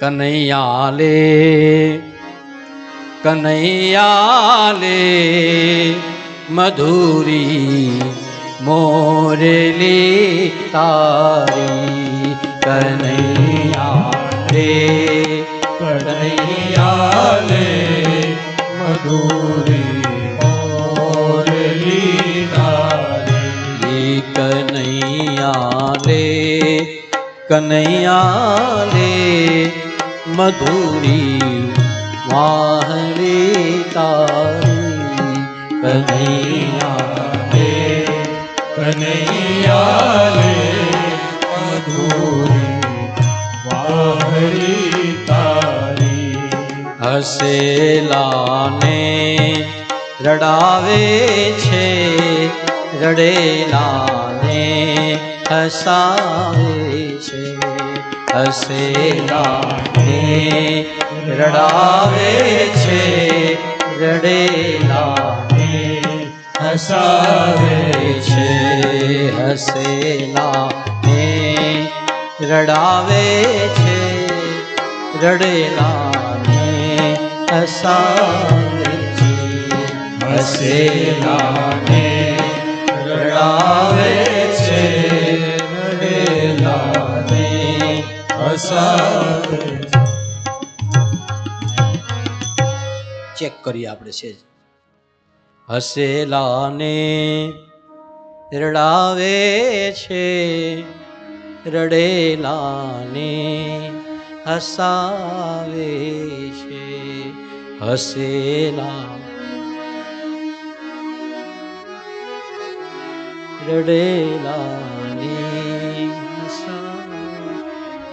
કનૈયા લે કનૈયા લે મધુરી મોરલી તારી કનૈયા લે કનૈયા લે મધુરી કનૈયા લે કનૈયા લે મધુરી વાહરે તારી કનૈયા રે કનૈયા લે મધુરી વાહરી તારી હસેલાને રડાવે છે રડેલાને હસાવે છે હસેલાને રડાવે છે રડેલાને હસાવે છે હસેલાને રડાવે છે રડેલાને હસાવે છે હસેલાને રડાવે હસાવે ચેક કરીએ આપણે છે. હસેલાને રડાવે છે. રડેલાને હસાવે છે. હસેલા. રડેલાને